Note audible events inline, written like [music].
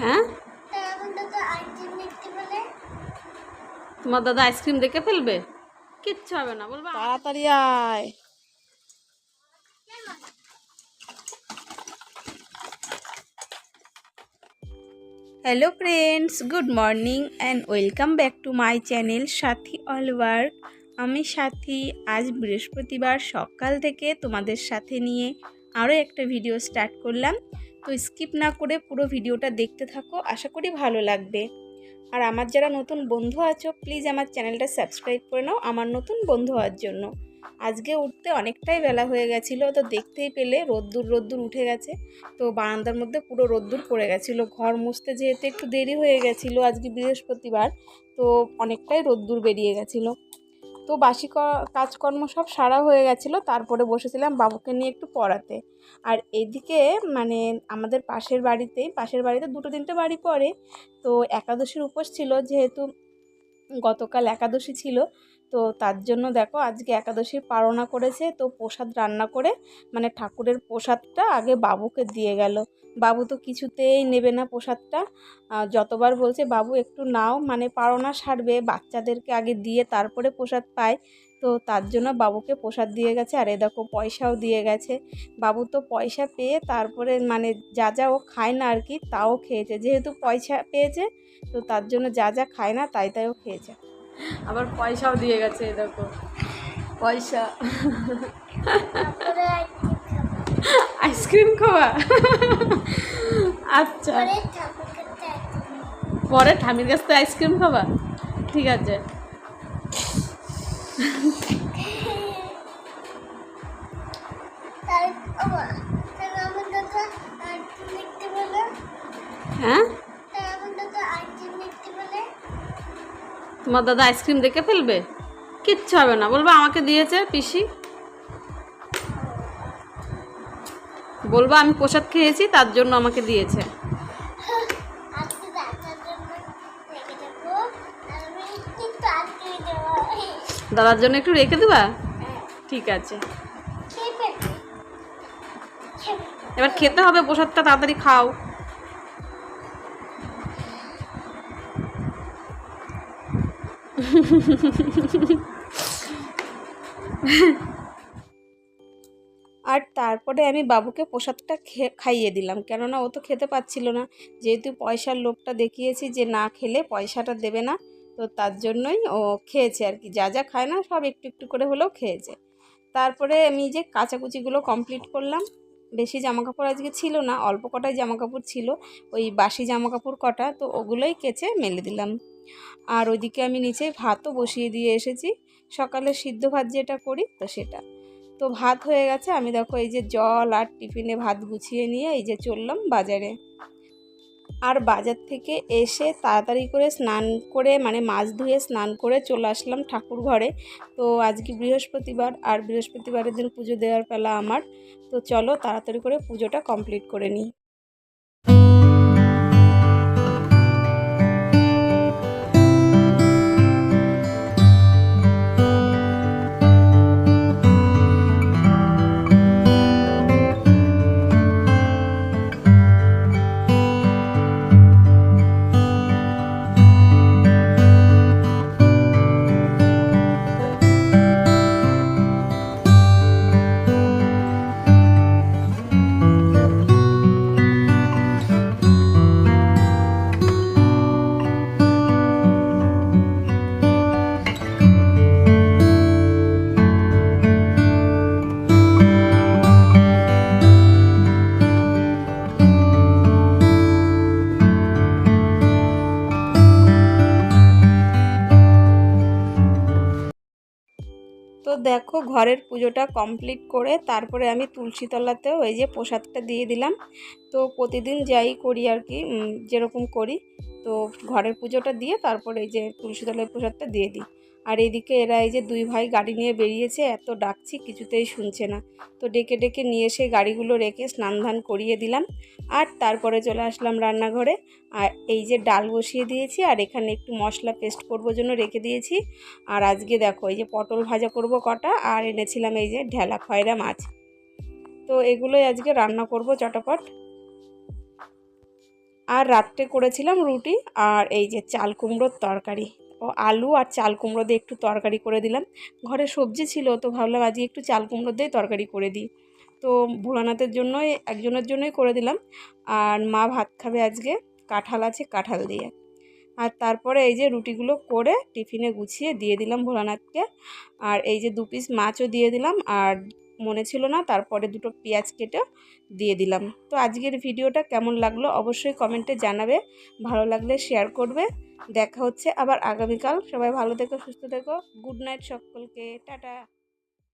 হ্যাঁ? তোমার দাদা আইসক্রিম দেখে ফেলবে? কিচ্ছু হবে না তাড়াতাড়ি আয়। Hello friends good morning and welcome back to my channel Sathi all work আমি সাথী, আজ বৃহস্পতিবার সকাল থেকে তোমাদের সাথে নিয়ে আরও একটা ভিডিও স্টার্ট করলাম। তো স্কিপ না করে পুরো ভিডিওটা দেখতে থাকো, আশা করি ভালো লাগবে। আর আমার যারা নতুন বন্ধু আছো প্লিজ আমার চ্যানেলটা সাবস্ক্রাইব করে নাও আমার নতুন বন্ধু হওয়ার জন্য। আজকে উঠতে অনেকটাই বেলা হয়ে গেছিল, তো দেখতেই পেলে রোদ্দুর রোদ্দুর উঠে গেছে। তো বারান্দার মধ্যে পুরো রোদ্দুর পড়ে গেছিল, ঘর মুছতে যেহেতু একটু দেরি হয়ে গেছিল আজকে বৃহস্পতিবার, তো অনেকটাই রোদ্দুর বেরিয়ে গেছিল। তো বাসি কাজকর্ম সব সারা হয়ে গেছিল, তারপরে বসেছিলাম বাবুকে নিয়ে একটু পড়াতে। আর এদিকে মানে আমাদের পাশের বাড়িতেই পাশের বাড়িতে দুটো তিনটে বাড়ি পড়ে, তো একাদশীর উপোস ছিল যেহেতু গতকাল একাদশী ছিল, তো তার জন্য দেখো আজকে একাদশীর পারণা করেছে, তো প্রসাদ রান্না করে মানে ঠাকুরের প্রসাদটা আগে বাবুকে দিয়ে গেল। বাবু তো কিছুতেই নেবে না প্রসাদটা। যতবার বলছে বাবু একটু নাও। মানে পারণা সারবে। বাচ্চাদেরকে আগে দিয়ে তারপরে প্রসাদ পায়। তো তার জন্য বাবুকে প্রসাদ দিয়ে গেছে। আর এ দেখো পয়সাও দিয়ে গেছে। বাবু তো পয়সা পেয়ে তারপরে মানে যা যা ও খায় না আর কি তাও খেয়েছে। যেহেতু পয়সা পেয়েছে তো তার জন্য যা যা খায় না তাই তাইও খেয়েছে। আবার পয়সাও দিয়ে গেছে এই দেখো। পয়সা। আইসক্রিম খাওয়া? আচ্ছা। পরে ঠামির কাছ থেকে আইসক্রিম খাবা ঠিক আছে। হ্যাঁ? তোমার দাদা আইসক্রিম দেখে ফেলবে? কিচ্ছু হবে না। বলবা আমাকে দিয়েছে, পিসি। বলবা, আমি প্রসাদ খেয়েছি, তার জন্য আমাকে দিয়েছে। দাদার জন্য একটু রেখে দেবা? ঠিক আছে। এবার খেতে হবে প্রসাদটা, তাড়াতাড়ি খাও। [laughs] আর তারপরে আমি বাবুকে প্রসাদটা খাইয়ে দিলাম। কেননা ও তো খেতে পাচ্ছিল না। যেহেতু পয়সার লোভটা দেখিয়েছি যে না খেলে পয়সাটা দেবে না, তো তার জন্যই ও খেয়েছে আর কি। যা যা খায় না সব একটু একটু করে হলেও খেয়েছে। তারপরে আমি যে কাচাকুচিগুলো কমপ্লিট করলাম, বেশি জামা কাপড় আজকে ছিল না, অল্প কটাই জামা কাপড় ছিল, ওই বাসি জামা কাপড় কটা, তো ওগুলোই কেচে মেলে দিলাম। আর ওইদিকে আমি নিচে ভাতও বসিয়ে দিয়ে এসেছি। সকালে সিদ্ধ ভাত যেটা করি, তো সেটা। তো ভাত হয়ে গেছে। আমি দেখো এই যে জল আর টিফিনে ভাত গুছিয়ে নিয়ে এই যে চললাম বাজারে। আর বাজার থেকে এসে তাড়াতাড়ি করে স্নান করে মানে মাছ ধুয়ে স্নান করে চলে আসলাম ঠাকুর ঘরে। তো আজকে বৃহস্পতিবার, আর বৃহস্পতিবারের দিন পুজো দেওয়ার পেলা আমার। তো চলো তাড়াতাড়ি করে পুজোটা কমপ্লিট করে নিই। দেখো ঘরের পুজোটা কমপ্লিট করে তারপরে আমি তুলসীতলাতেও এই যে প্রসাদটা দিয়ে দিলাম। তো প্রতিদিন যাই করি আর কি যেরকম করি। তো ঘরের পুজোটা দিয়ে তারপরে এই যে তুলসীতলার প্রসাদটা দিয়ে দিই। আর এদিকে এরা এই যে দুই ভাই গাড়ি নিয়ে বেরিয়েছে, এত ডাকছি কিছুতেই শুনছে না। তো ডেকে ডেকে নিয়ে এসে গাড়িগুলো রেখে স্নান ধান করিয়ে দিলাম। আর তারপরে চলে আসলাম রান্নাঘরে। আর এই যে ডাল বসিয়ে দিয়েছি, আর এখানে একটু মশলা পেস্ট করব জন্য রেখে দিয়েছি। আর আজকে দেখো, এই যে পটল ভাজা করব কটা, আর এনেছিলাম এই যে ঢেলা খয়রা মাছ। তো এগুলোই আজকে রান্না করব চটাপট। আর রাত্রে করেছিলাম রুটি, আর এই যে চাল কুমড়োর তরকারি। ও আলু আর চাল কুমড়ো দিয়ে একটু তরকারি করে দিলাম। ঘরে সবজি ছিল তো ভাবলাম আজকে একটু চাল কুমড়ো দিয়ে তরকারি করে দিই। তো ভোলানাথের জন্যই, একজনের জন্যই করে দিলাম। আর মা ভাত খাবে আজকে, কাঁঠাল আছে কাঁঠাল দিয়ে। আর তারপরে এই যে রুটিগুলো করে টিফিনে গুছিয়ে দিয়ে দিলাম ভোলানাথকে। আর এই যে দু পিস মাছও দিয়ে দিলাম। আর মনে ছিল না, তারপরে দুটো পেঁয়াজ কেটে দিয়ে দিলাম। তো আজকের ভিডিওটা কেমন লাগল অবশ্যই কমেন্টে জানাবে, ভালো লাগলে শেয়ার করবে। দেখা হচ্ছে আবার আগামীকাল। সবাই ভালো থেকো, সুস্থ থেকো। গুড নাইট সকলকে। টাটা।